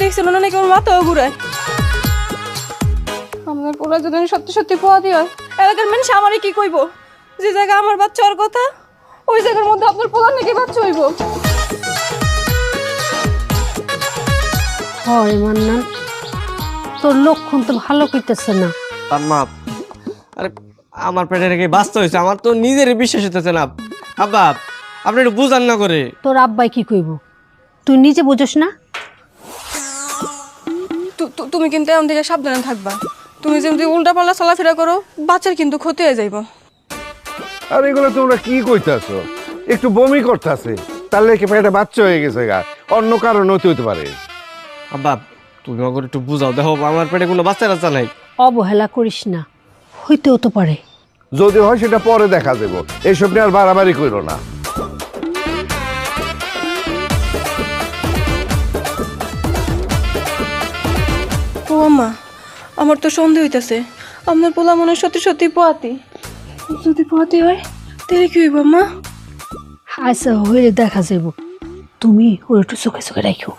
দেখছিল না নাকি আমার মাথাও ঘুরায়। আমার পোলা যদি সত্যি সত্যি পোয়াতি হয়। এলাকার মানুষ আমারই কি কইব? যে জায়গা আমার বাচ্চা হওয়ার কথা ওই জায়গার মধ্যে আপনার পোলার নাকি বাচ্চা হইব? হয় মান্নান। তোর লক্ষণ তো ভালো করতেছে না। আম্মা আরে আমার পেটে রেখে বাঁচতে হয়েছে আমার তো নিজেরই বিশ্বাস হতেছে না। আব্বা আপনি একটু বুঝান না করে। তোর আব্বাই কি কইব? তুই নিজে বুঝোস না? তুমি কিন্তু এমন থেকে সাবধানে থাকবা। তুমি যদি উল্টা পাল্লা চলাফেরা করো বাচ্চার কিন্তু ক্ষতি হয়ে যাইব। আর এগুলো তোমরা কি কইতাছো? একটু বমি করতেছে তাহলে কি পেটে বাচ্চা হয়ে গেছে গা? অন্য কারণ হতে হতে পারে। আব্বা তুমি আমাকে একটু বুঝাও দেখো আমার পেটে কোনো বাচ্চা টাচ্চা নাই। অবহেলা করিস না হইতেও তো পারে। যদি হয় সেটা পরে দেখা যাব। এইসব নিয়ে আর বাড়াবাড়ি করো না। ও মা, আমার তো সন্দেহ হইতাছে, আপনার পোলা মনে হয় সত্যি সত্যি পোয়াতি। যদি পোয়াতি হয়, তাহলে কি হইব মা? আচ্ছা হইলে দেখা যাইব। তুমি ওর একটু চোখে চোখে রাখো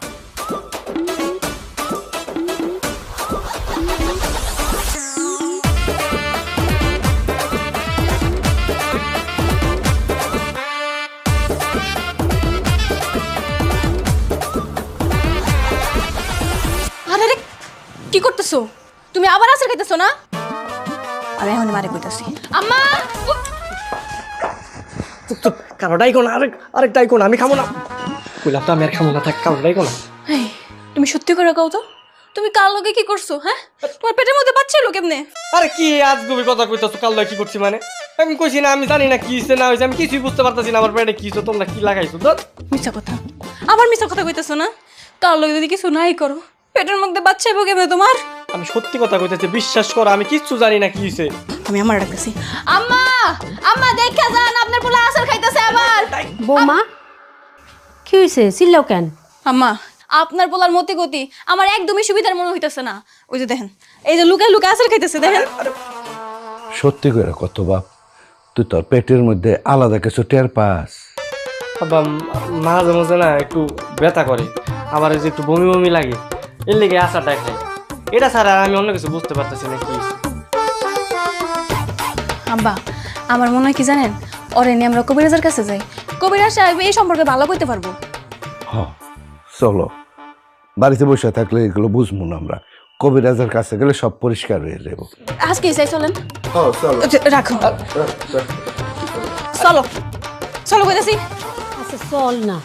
করতেছো? তুমি আবার আসার খাইতেছো না? আমি এখন মারে কইতাছি। আম্মা! উফ! চুপ চুপ কারও ডাইকো না আরেক আরেক ডাইকো না আমি খাব না। কইলাম তো আমি আর খাব না থাক কারও ডাইকো না এই, তুমি সত্যি করে কাও তো? তুমি কার লগে কি করছ হ্যাঁ? তোমার পেটের মধ্যে বাচ্চা এলো কেমনে? আরে কি আজ গবি কথা কইতাছো কাল লয় কি করছি মানে? আমি কইছি না আমি জানি না কি হইছে না হইছে আমি কিছুই বুঝতে পারতাছি না আমার পেটে কি হইছে তোমরা কি লাগাইছো? তো মিছা কথা। আবার মিছা কথা কইতেছো না? কার লগে যদি কিছু নাই করো পেটের মধ্যে বাচ্চা এবো কেমনে তোমার? আমি সত্যি কথা কইতেছি বিশ্বাস করো আমি কিচ্ছু জানি না কি হইছে। আমি আমার ডাকতেছি। আম্মা! আম্মা দেখা যান আপনার পোলা আসার খাইতেছে আবার। বৌমা কি হয়েছে চিল্লাও কেন? আম্মা আপনার পোলার মতি গতি আমার একদমই সুবিধার মনে হইতেছে না। ওই যে দেখেন এই যে লুকায় লুকায় আসার খাইতেছে দেখেন। সত্যি করে কত বাপ তুই তোর পেটের মধ্যে আলাদা কিছু টের পাস। বাবা মাঝে মাঝে না একটু ব্যথা করে আবার এই যে একটু বমি বমি লাগে। এর লেগে আশাটা খাই এটা ছাড়া আমি অন্য কিছু বুঝতে পারতেছি না কি আব্বা আমার মনে হয় কি জানেন? ওরে নিয়ে আমরা কবিরাজের কাছে যাই। কবিরাজ সাহেব এই সম্পর্কে ভালো করতে পারব। হ চলো। বাড়িতে বসে থাকলে এগুলো বুঝব না আমরা। কবিরাজের কাছে গেলে সব পরিষ্কার হয়ে যাব। আজকে চাই চলেন। চলো। আচ্ছা, রাখো। চলো। চলো কইতাছি। আচ্ছা চল না।